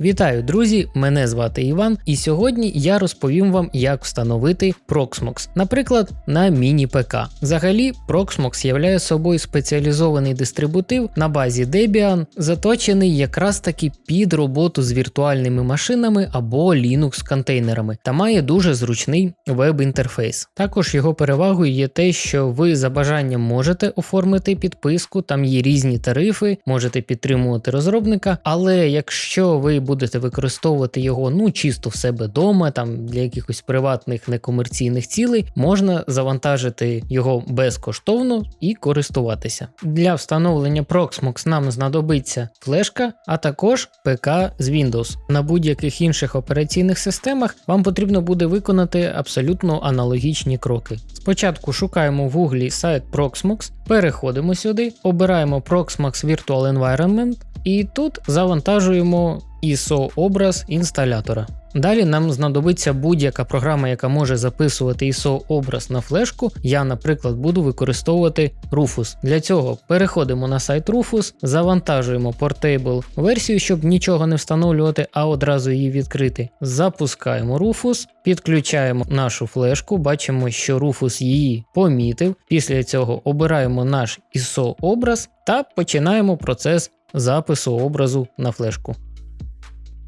Вітаю, друзі! Мене звати Іван, і сьогодні я розповім вам, як встановити Proxmox, наприклад, на міні-ПК. Взагалі, Proxmox являє собою спеціалізований дистрибутив на базі Debian, заточений якраз таки під роботу з віртуальними машинами або Linux контейнерами та має дуже зручний веб-інтерфейс. Також його перевагою є те, що ви за бажанням можете оформити підписку, там є різні тарифи, можете підтримувати розробника, але якщо ви будете використовувати його ну чисто в себе вдома, там для якихось приватних некомерційних цілей, можна завантажити його безкоштовно і користуватися. Для встановлення Proxmox нам знадобиться флешка, а також ПК з Windows. На будь-яких інших операційних системах вам потрібно буде виконати абсолютно аналогічні кроки. Спочатку шукаємо в гуглі сайт Proxmox, переходимо сюди, обираємо Proxmox Virtual Environment і тут завантажуємо ISO образ інсталятора. Далі нам знадобиться будь-яка програма, яка може записувати ISO образ на флешку. Я, наприклад, буду використовувати Rufus. Для цього переходимо на сайт Rufus, завантажуємо Portable версію, щоб нічого не встановлювати, а одразу її відкрити. Запускаємо Rufus, підключаємо нашу флешку, бачимо, що Rufus її помітив. Після цього обираємо наш ISO образ та починаємо процес запису образу на флешку.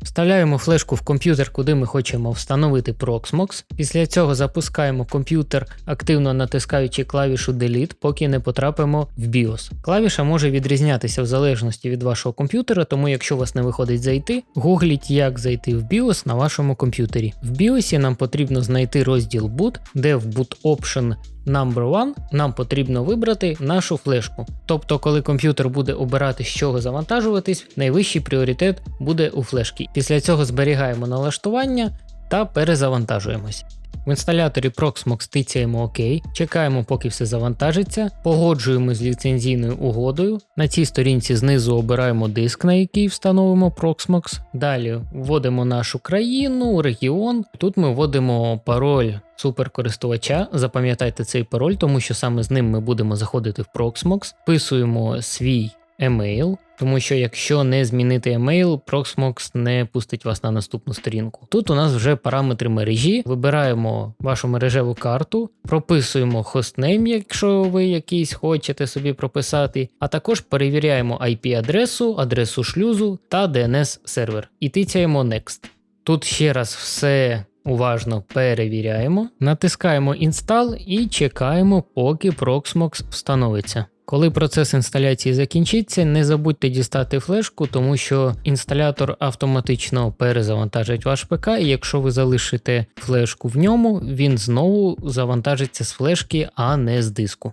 Вставляємо флешку в комп'ютер, куди ми хочемо встановити Proxmox. Після цього запускаємо комп'ютер, активно натискаючи клавішу Delete, поки не потрапимо в BIOS. Клавіша може відрізнятися в залежності від вашого комп'ютера, тому якщо у вас не виходить зайти, гугліть, як зайти в BIOS на вашому комп'ютері. В BIOS нам потрібно знайти розділ Boot, де в Boot Option Number One нам потрібно вибрати нашу флешку. Тобто, коли комп'ютер буде обирати, з чого завантажуватись, найвищий пріоритет буде у флешки. Після цього зберігаємо налаштування та перезавантажуємось. В інсталяторі Proxmox тицяємо ОК, чекаємо, поки все завантажиться, погоджуємо з ліцензійною угодою. На цій сторінці знизу обираємо диск, на який встановимо Proxmox. Далі вводимо нашу країну, регіон. Тут ми вводимо пароль суперкористувача. Запам'ятайте цей пароль, тому що саме з ним ми будемо заходити в Proxmox. Вписуємо свій емейл. Тому що якщо не змінити емейл, Proxmox не пустить вас на наступну сторінку. Тут у нас вже параметри мережі. Вибираємо вашу мережеву карту, прописуємо хостнейм, якщо ви якийсь хочете собі прописати, а також перевіряємо IP-адресу, адресу шлюзу та DNS сервер. І тицяємо Next. Тут ще раз все. Уважно перевіряємо, натискаємо Install і чекаємо, поки Proxmox встановиться. Коли процес інсталяції закінчиться, не забудьте дістати флешку, тому що інсталятор автоматично перезавантажить ваш ПК, і якщо ви залишите флешку в ньому, він знову завантажиться з флешки, а не з диску.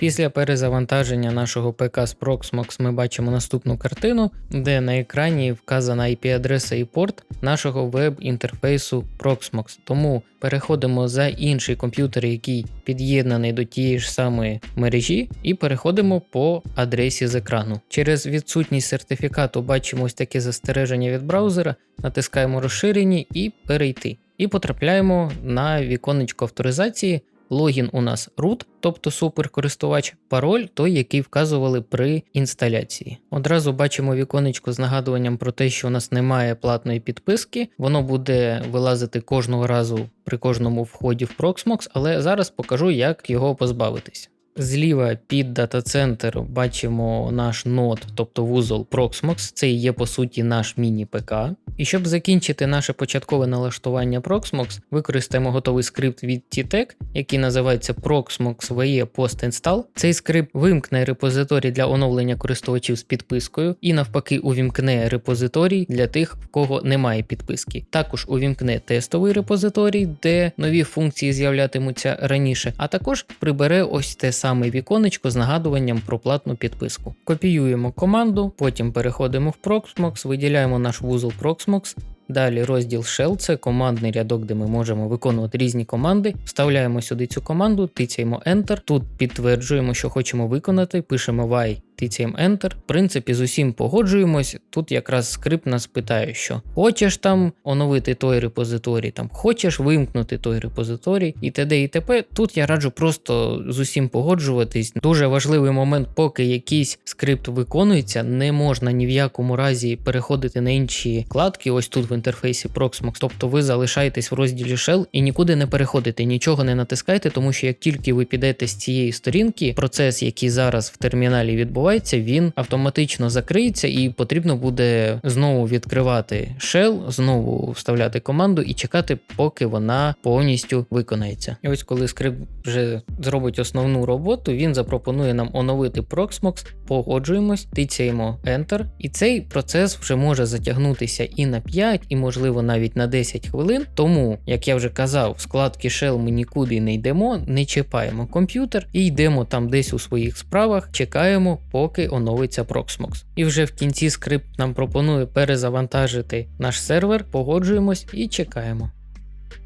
Після перезавантаження нашого ПК з Proxmox ми бачимо наступну картину, де на екрані вказана IP-адреса і порт нашого веб-інтерфейсу Proxmox. Тому переходимо за інший комп'ютер, який під'єднаний до тієї ж самої мережі, і переходимо по адресі з екрану. Через відсутність сертифікату бачимо ось таке застереження від браузера, натискаємо розширені і перейти. І потрапляємо на віконечко авторизації. Логін у нас root, тобто суперкористувач, пароль той, який вказували при інсталяції. Одразу бачимо віконечко з нагадуванням про те, що у нас немає платної підписки, воно буде вилазити кожного разу при кожному вході в Proxmox, але зараз покажу, як його позбавитись. Зліва під дата-центр бачимо наш нод, тобто вузол Proxmox, це є по суті наш міні-ПК. І щоб закінчити наше початкове налаштування Proxmox, використаємо готовий скрипт від TTEC, який називається Proxmox VE Post Install. Цей скрипт вимкне репозиторій для оновлення користувачів з підпискою і навпаки увімкне репозиторій для тих, в кого немає підписки. Також увімкне тестовий репозиторій, де нові функції з'являтимуться раніше, а також прибере ось те віконечко з нагадуванням про платну підписку. Копіюємо команду, потім переходимо в Proxmox, виділяємо наш вузол Proxmox, Далі розділ Shell це командний рядок, де ми можемо виконувати різні команди. Вставляємо сюди цю команду, тицяємо Enter. Тут підтверджуємо, що хочемо виконати, пишемо Y, тицяємо Enter. В принципі, з усім погоджуємось. Тут якраз скрипт нас питає, що хочеш там оновити той репозиторій, там хочеш вимкнути той репозиторій і т.д. і т.п. Тут я раджу просто з усім погоджуватись. Дуже важливий момент, поки якийсь скрипт виконується, не можна ні в якому разі переходити на інші вкладки. Ось тут інтерфейсі Proxmox. Тобто ви залишаєтесь в розділі Shell і нікуди не переходите, нічого не натискайте, тому що як тільки ви підете з цієї сторінки, процес, який зараз в терміналі відбувається, він автоматично закриється і потрібно буде знову відкривати Shell, знову вставляти команду і чекати, поки вона повністю виконається. І ось коли скрипт вже зробить основну роботу, він запропонує нам оновити Proxmox, погоджуємось, тицяємо Enter, і цей процес вже може затягнутися і на 5, і можливо навіть на 10 хвилин. Тому, як я вже казав, в складки Shell ми нікуди не йдемо, не чіпаємо комп'ютер і йдемо там десь у своїх справах, чекаємо, поки оновиться Proxmox. І вже в кінці скрипт нам пропонує перезавантажити наш сервер, погоджуємось і чекаємо.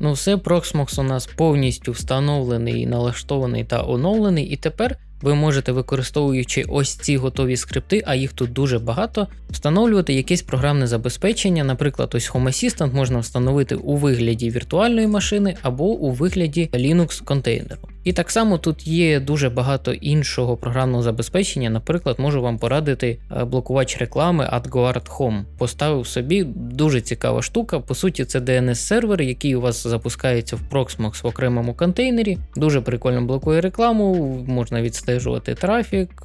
Ну все, Proxmox у нас повністю встановлений, налаштований та оновлений, і тепер ви можете, використовуючи ось ці готові скрипти, а їх тут дуже багато, встановлювати якесь програмне забезпечення. Наприклад, ось Home Assistant можна встановити у вигляді віртуальної машини або у вигляді Linux контейнеру. І так само тут є дуже багато іншого програмного забезпечення. Наприклад, можу вам порадити е, блокувач реклами AdGuard Home. Поставив собі дуже цікава штука. По суті, це DNS-сервер, який у вас запускається в Proxmox в окремому контейнері. Дуже прикольно блокує рекламу, можна відстежувати трафік,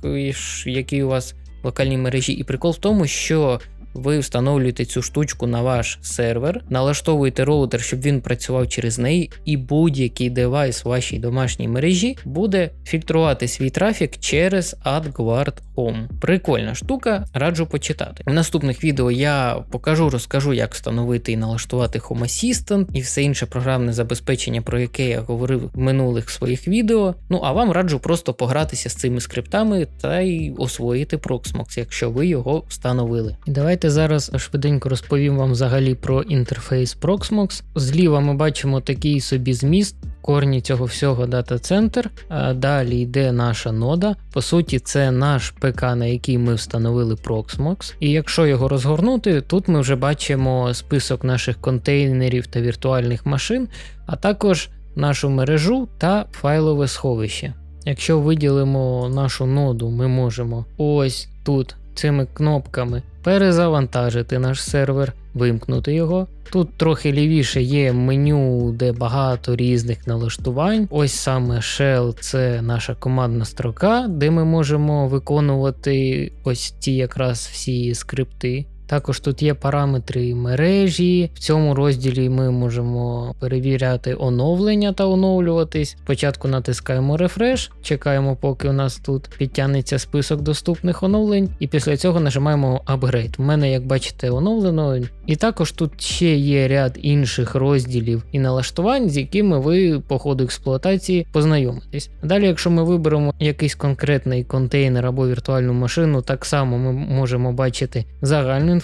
який у вас в локальній мережі. І прикол в тому, що ви встановлюєте цю штучку на ваш сервер, налаштовуєте роутер, щоб він працював через неї, і будь-який девайс в вашій домашній мережі буде фільтрувати свій трафік через AdGuard Home. Прикольна штука, раджу почитати. В наступних відео я покажу, розкажу, як встановити і налаштувати Home Assistant і все інше програмне забезпечення, про яке я говорив в минулих своїх відео. Ну а вам раджу просто погратися з цими скриптами та й освоїти Proxmox, якщо ви його встановили. І давайте зараз швиденько розповім вам взагалі про інтерфейс Proxmox. Зліва ми бачимо такий собі зміст. Корні цього всього дата-центр. Далі йде наша нода. По суті, це наш ПК, на який ми встановили Proxmox. І якщо його розгорнути, тут ми вже бачимо список наших контейнерів та віртуальних машин, а також нашу мережу та файлове сховище. Якщо виділимо нашу ноду, ми можемо ось тут цими кнопками перезавантажити наш сервер, вимкнути його. Тут трохи лівіше є меню, де багато різних налаштувань. Ось саме Shell це наша командна строка, де ми можемо виконувати ось ці якраз всі скрипти. Також тут є параметри мережі. В цьому розділі ми можемо перевіряти оновлення та оновлюватись. Спочатку натискаємо Refresh, чекаємо, поки у нас тут підтягнеться список доступних оновлень, і після цього нажимаємо Upgrade. У мене, як бачите, оновлено. І також тут ще є ряд інших розділів і налаштувань, з якими ви по ходу експлуатації познайомитесь. Далі, якщо ми виберемо якийсь конкретний контейнер або віртуальну машину, так само ми можемо бачити загальну інформацію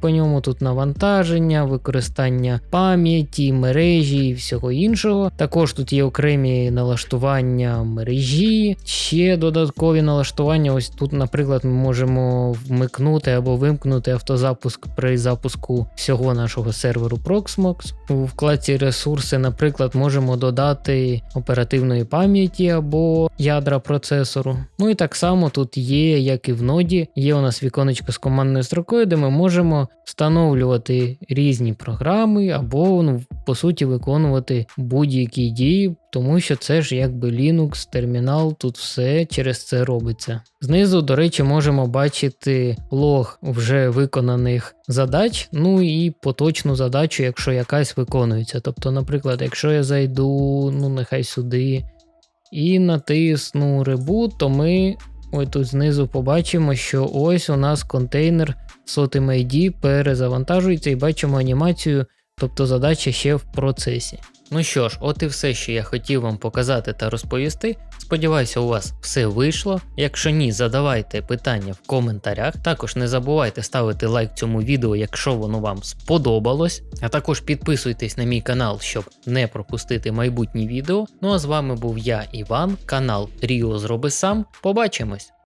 по ньому. Тут навантаження, використання пам'яті, мережі і всього іншого. Також тут є окремі налаштування мережі, ще додаткові налаштування. Ось тут, наприклад, ми можемо вмикнути або вимкнути автозапуск при запуску всього нашого серверу Proxmox. У вкладці ресурси, наприклад, можемо додати оперативної пам'яті або ядра процесору. Ну і так само тут є, як і в ноді, є у нас віконечко з командною строкою, де можемо встановлювати різні програми або, ну, по суті, виконувати будь-які дії, тому що це ж якби Linux, термінал, тут все через це робиться. Знизу, до речі, можемо бачити лог вже виконаних задач, ну і поточну задачу, якщо якась виконується. Тобто, наприклад, якщо я зайду, ну нехай сюди і натисну Reboot, то ми ось тут знизу побачимо, що ось у нас контейнер сотим ID перезавантажується і бачимо анімацію, тобто задача ще в процесі. Ну що ж, от і все, що я хотів вам показати та розповісти. Сподіваюся, у вас все вийшло. Якщо ні, задавайте питання в коментарях. Також не забувайте ставити лайк цьому відео, якщо воно вам сподобалось. А також підписуйтесь на мій канал, щоб не пропустити майбутні відео. Ну а з вами був я, Іван, канал Ріо Зроби Сам. Побачимось!